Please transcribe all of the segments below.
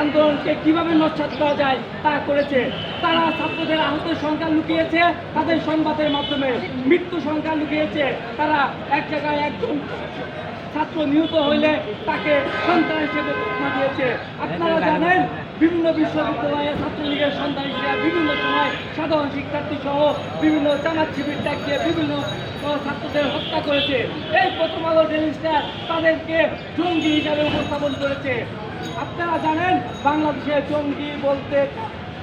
আন্দোলনকে কীভাবে নস্বাত করা যায় তা করেছে। তারা ছাত্রদের আহতের সংখ্যা লুকিয়েছে তাদের সংবাদের মাধ্যমে। মৃত্যু সংখ্যা লুকিয়েছে। তারা এক জায়গায় একজন ছাত্র নিহত হইলে তাকে সন্তান হিসেবে ঘোষণা দিয়েছে। আপনারা জানেন, বিভিন্ন বিশ্ববিদ্যালয়ে ছাত্রলীগের সন্তান হিসেবে বিভিন্ন সময় সাধারণ শিক্ষার্থী সহ বিভিন্ন জামাত শিবির ডাক দিয়ে বিভিন্ন ছাত্রদের হত্যা করেছে। এই প্রথম আলো ডেলিস্টা তাদেরকে জঙ্গি হিসাবে উপস্থাপন করেছে। আপনারা জানেন, বাংলাদেশে জঙ্গি বলতে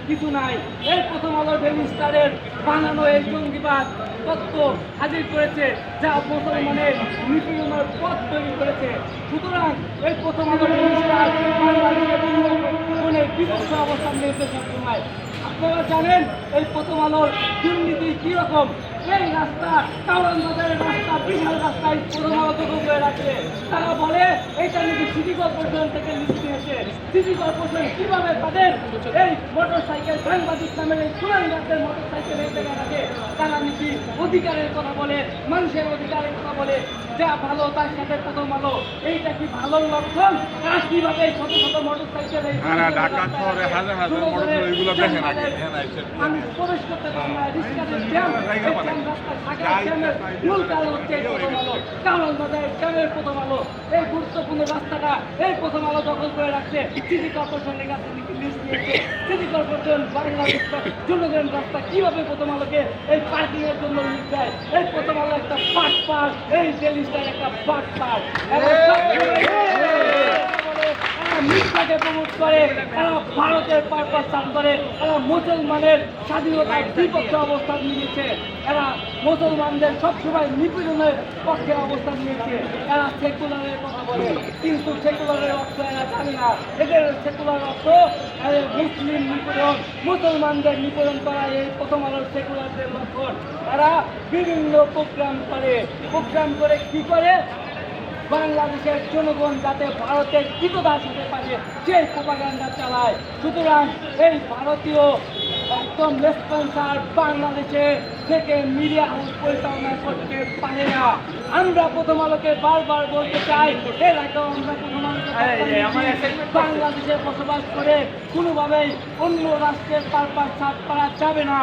কিছু নাই। এই প্রথম আলো ডেলি স্টারের বানানো এই জঙ্গিবাদ তত্ত্ব হাজির করেছে, যা মুসলমানের নিপীড়নের পথ তৈরি করেছে। সুতরাং এই প্রথম আলো ডেলি স্টার বাংলাদেশের বিপক্ষ অবস্থান নিয়েছে সবসময়। আপনারা জানেন, এই প্রথম আলোর দুর্নীতি কীরকম এই রাস্তা কাউরান বাজারের রাস্তা, বিশাল রাস্তায় প্রথম আলো করে রাখছে তারা বলে এটা নাকি সিটি কর্পোরেশন থেকে সিটি কর্পোরেশন কীভাবে তাদের এই মোটর সাইকেল সাংবাদিক নামের এই সুনামগারদের মোটর সাইকেল এই জায়গায় তারা নাকি অধিকারের কথা বলে মানুষের অধিকারের কথা বলে যা ভালো তার সাথে প্রথম আলো এইটা কি ভালো লক্ষণ তারা কীভাবে শত শত মোটর সাইকেল এই না, ঢাকা শহরে হাজার হাজার মোটরসাইকেল এগুলো দেখেন আগে। না, প্রবেশ করতে পারে কারণ বাজারের জ্যামের প্রথম আলো এই গুরুত্বপূর্ণ রাস্তাটা এই প্রথম আলো দখল করে রাখছে সিটি কর্পোরেশনের কাছে লিস্ট নিয়েছে সিটি কর্পোরেশন জনগণ রাস্তা কীভাবে প্রথম আলোকে এই পার্কিং এর জন্য লিস্ট দেয় এই প্রথম আলো একটা পাট পার্ক এই যে লিস্টটা একটা পাট এরা মিথ্যাকে প্রমোট করে এরা ভারতের পারপাস চান করে এরা মুসলমানের স্বাধীনতার বিপক্ষে অবস্থান নিয়েছে এরা মুসলমানদের সবসময় নিপীড়নের পক্ষে অবস্থান নিয়েছে এরা সেকুলারের কথা বলে, কিন্তু সেকুলারের অর্থ এরা জানে না। এদের সেকুলার অর্থ মুসলিম নিপীড়ন, মুসলমানদের নিপীড়ন করা এই প্রথম আলোর সেকুলারদের লক্ষণ। এরা বিভিন্ন প্রোগ্রাম করে প্রোগ্রাম করে কি করে? বাংলাদেশের জনগণ যাতে ভারতের কৃতদাস হতে পারে সেই প্রোপাগান্ডা চালায়। সুতরাং এই ভারতীয় একদম রেসপন্সার বাংলাদেশে থেকে মিডিয়া হাউস পরিচালনা করতে পারে না। আমরা প্রথম আলোকে বারবার বলতে চাই এর আগেও আমরা প্রথম আলোকে বাংলাদেশে বসবাস করে কোনোভাবেই অন্য রাষ্ট্রের পারপাস ছাড় করা যাবে না।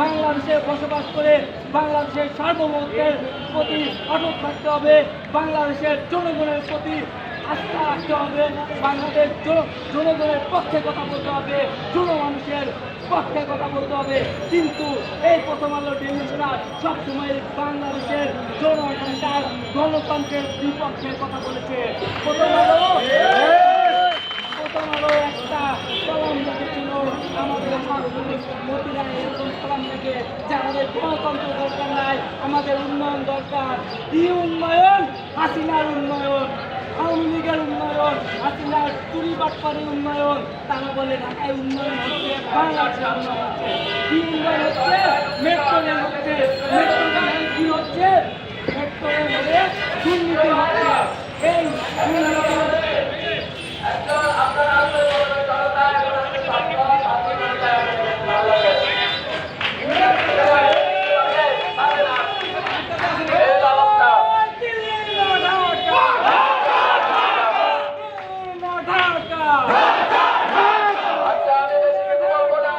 বাংলাদেশে বসবাস করে বাংলাদেশের সার্বভৌমত্বের প্রতি অটুট থাকতে হবে, বাংলাদেশের জনগণের প্রতি আস্থা রাখতে হবে বাংলাদেশ জন- জনগণের পক্ষে কথা বলতে হবে, জনমানুষের পক্ষে কথা বলতে হবে। কিন্তু এই প্রথম আলো টেলিভিশনরা সবসময় বাংলাদেশের জনগণতার গণতন্ত্রের বিপক্ষে কথা বলেছে প্রথম আলো প্রথম আলো একটা কলম দেখেছিল আমাদের মতিরা এরকম কলম দেখে যে আমাদের গণতন্ত্র দরকার নাই, আমাদের উন্নয়ন দরকার। কি উন্নয়ন, হাসিনার উন্নয়ন, আওয়ামী লীগের উন্নয়ন, হাসিনার চুরি বাটপারের উন্নয়ন, তারা বলে ঢাকায় উন্নয়ন হচ্ছে, বাংলাদেশে উন্নয়ন হচ্ছে। কি উন্নয়ন হচ্ছে মেট্রো রেল হচ্ছে মেট্রো রেল কি হচ্ছে? মেট্রো রেল হলে দুর্নীতি হচ্ছে। এই দুর্নীতি আচ্ছা, আমি বেশি কিছু বলব না।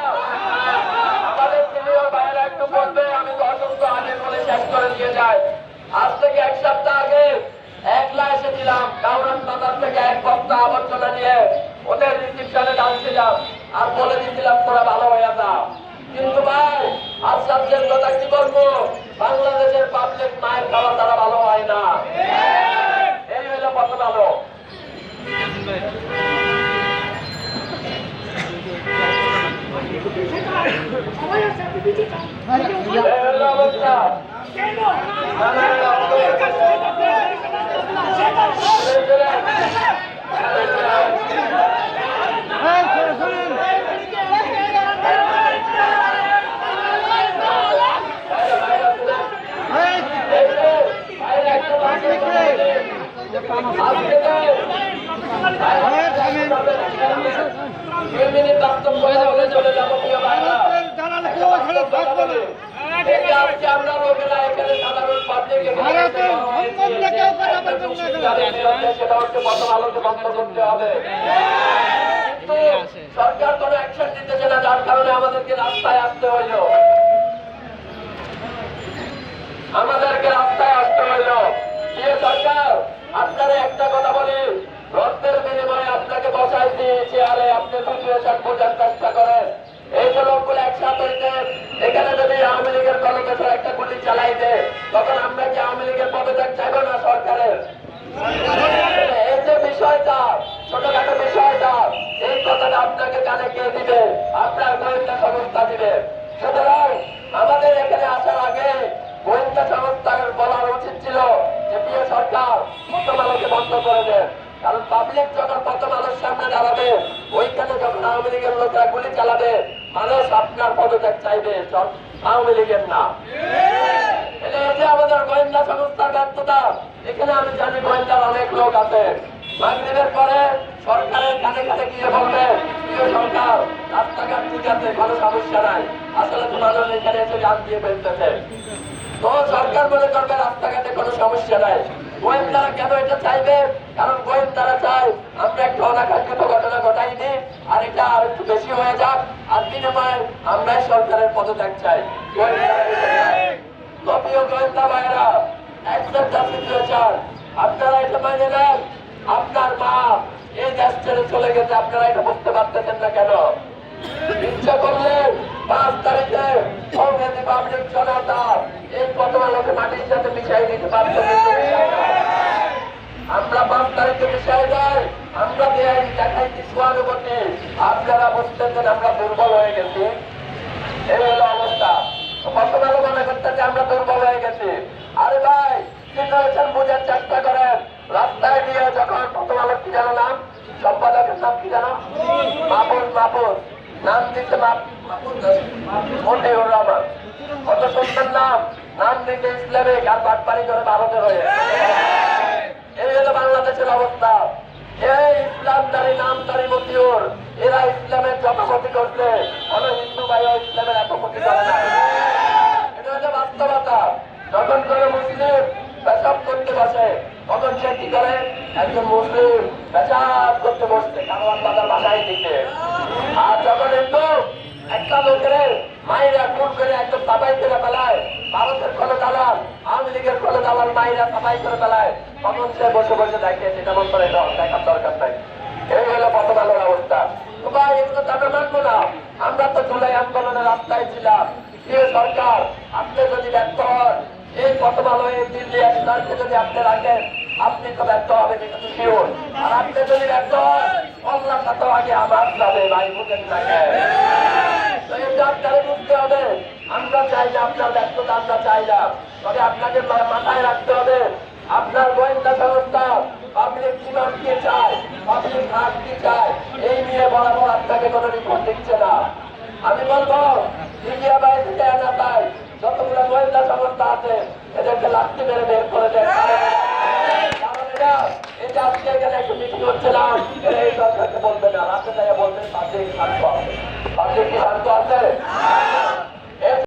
আমাদের senior ভাইয়েরা একটু বলবে, আমি তো অসংখ্য আগে বলে শেষ করে দিয়ে যাই। আজ থেকে এক সপ্তাহ আগে একলা এসেছিলাম কাউরান বাজার থেকে এক বস্তা আবর্জনা নিয়ে ওদের রিসিপশনে ডাকছিলাম আর বলে দিয়েছিলাম তোরা ভালো হয়ে যা। কিন্তু ভাই রাজ্যের কথা কি বলব? বাংলাদেশের পাবলিক মায়ের খাওয়া তারা ভালো হয় না। এই হলো কত ভালো। অবস্থা। বাস্তব কথা বলে চলে যাব আমাদেরকে রাস্তায় আসতে হইল আমাদেরকে সরকার আপনারা একটা কথা বলি রক্তের বিনিময়ে আপনাকে বসাইছি চেয়ারে আপনি সিচুয়েশন বোঝার চেষ্টা করেন এই যে লোকগুলো একসাথে এখানে যদি আওয়ামী লীগের কলকেশ্বর একটা গুলি চালাই দেয়, তখন আমরা কি আওয়ামী লীগের পদত্যাগ চাইব না সরকারের? এই যে বিষয়টা, ছোটখাটো বিষয়টা, এই কথাটা আপনাকে কানে কে দিবে? আপনার গোয়েন্দা সংস্থা দিবে। সুতরাং আমাদের এখানে আসার আগে গোয়েন্দা সংস্থার উচিত ছিল যে, প্রিয় সরকার বন্ধ করে দেন কারণ পাবলিক যখন প্রথম আলোর সামনে দাঁড়াবে, ওইখানে যখন আওয়ামী লীগের লোকরা গুলি চালাবে মানুষ আপনার পদত্যাগ চাইবে আওয়ামী লীগের না। এটা হচ্ছে আমাদের গোয়েন্দা সংস্থার ব্যর্থতা। এখানে আমি জানি গোয়েন্দার অনেক লোক আছে। মাগরিবের পরে সরকারের কানে কানে গিয়ে বলবে প্রিয় সরকার রাস্তাঘাট ঠিক আছে কোনো সমস্যা নাই। আসলে তো মানুষ এখানে এসে জান দিয়ে ফেলতেছে। তো সরকার মনে করবে রাস্তাঘাটে কোনো সমস্যা নাই। গোয়েন্দারা কেন এটা চাইবে? কারণ গোয়েন্দারা চায় আমরা একটা অনাকাঙ্ক্ষিত ঘটনা ঘটাই দিই আর এটা আর একটু বেশি হয়ে যাক। আর বিনিময়ে আমরাই সরকারের পদত্যাগ চাই। প্রিয় গোয়েন্দা ভাইরা, একজন সিচুয়েশন আপনারা এটা মানে নেন। আপনার মা এই দেশ ছেড়ে চলে গেছে, আপনারা এটা বুঝতে পারতেছেন না কেন? ইচ্ছা করলে পাঁচ তারিখে কংগ্রেস রিপাবলিক জনতা এই প্রথম আলোকে মাটির সাথে মিশাই দিতে পারতো কিন্তু মিশায় না। আমরা পাঁচ তারিখে মিশাই যাই আমরা দেয়াই দেখাই কিছু অনুভূতি আপনারা বুঝতেছেন আমরা দুর্বল হয়ে গেছি। এই হলো অবস্থা। প্রথম মনে করতেছে আমরা দুর্বল হয়ে গেছি। আরে ভাই সিচুয়েশন বোঝার চেষ্টা করেন। রাস্তায় দিয়ে যখন প্রথম আলো কি জানো নাম? সম্পাদকের নাম কি জানো মাহবুব মাহবুব নাম দিতে মন্ডিউর রহমান কত সুন্দর নাম। নাম দিতে ইসলামিক আর বাটপারি করে ভারতের হয়ে। এই হলো বাংলাদেশের অবস্থা। এই ইসলামদারি নামদারি মতিউর এরা ইসলামের যত ক্ষতি করছে কোন হিন্দু ভাইও ইসলামের এত ক্ষতি করে না এটা হচ্ছে বাস্তবতা যখন কোনো মুসলিম পেশাব করতে বসে তখন সে কি করে একজন মুসলিম পেশাব করতে বসছে কারণ আল্লাহ বাসায় দিতে। আর যখন হিন্দু একটা লোকের মায়েরা খুন করে একদম সাবাই করে ফেলায়, ভারতের কোনো দালাল, আওয়ামী লীগের কোনো দালাল মায়েরা সাবাই করে ফেলায়, তখন সে বসে বসে দেখে সেটা মন করে দেখার দরকার নাই। এই হলো প্রথম আলোর অবস্থা। তো ভাই এগুলো তো আমরা মানবো না। আমরা তো জুলাই আন্দোলনের রাস্তায় ছিলাম। প্রিয় সরকার, আপনি যদি ব্যর্থ হন, এই প্রথম এই দিল্লি একটাকে যদি আপনি রাখেন আপনি তো ব্যর্থ হবেন শিওর আর আপনি যদি ব্যর্থ হন তো আগে আমার যাবে ভাই বুঝেন না তো এটা আপনারে গোয়েন্দা সংস্থা পাবলিক কি চায়, পাবলিক হাত কি চায়, এই নিয়ে বরাবর আপনাকে কোনো রিপোর্ট দিচ্ছে না। আমি বলব, মিডিয়া বাইরে যতগুলো গোয়েন্দা সংস্থা আছে, এদেরকে লাঠি মেরে বের করে এরা এটা আজকে এখানে একটু মিটিং বলবে না। রাতে বলবেন পাবলিক শান্ত আছে। পাবলিক কি শান্ত আছে?